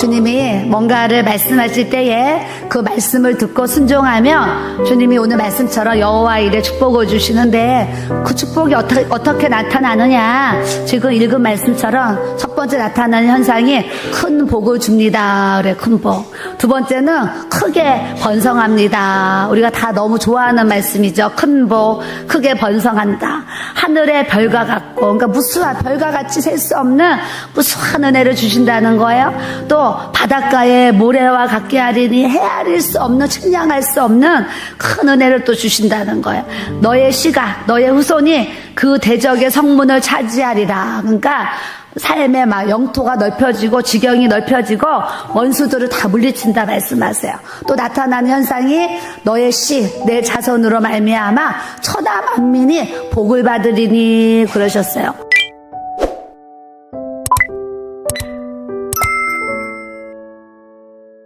주님이 뭔가를 말씀하실 때에 그 말씀을 듣고 순종하며 주님이 오늘 말씀처럼 여호와 일에 축복을 주시는데 그 축복이 어떻게, 어떻게 나타나느냐? 지금 읽은 말씀처럼 첫 번째 나타나는 현상이 큰 복을 줍니다. 그래 큰 복 두 번째는 크게 번성합니다. 우리가 다 너무 좋아하는 말씀이죠. 큰 복 크게 번성한다. 하늘의 별과 같고 그러니까 무수한 별과 같이 셀 수 없는 무수한 은혜를 주신다는 거예요. 또 바닷가에 모래와 같게 하리니 헤아릴 수 없는 측량할 수 없는 큰 은혜를 또 주신다는 거예요. 너의 씨가 너의 후손이 그 대적의 성문을 차지하리라. 그러니까 삶의 막 영토가 넓혀지고 지경이 넓혀지고 원수들을 다 물리친다 말씀하세요. 또 나타나는 현상이 너의 씨, 내 자손으로 말미암아 천하 만민이 복을 받으리니 그러셨어요.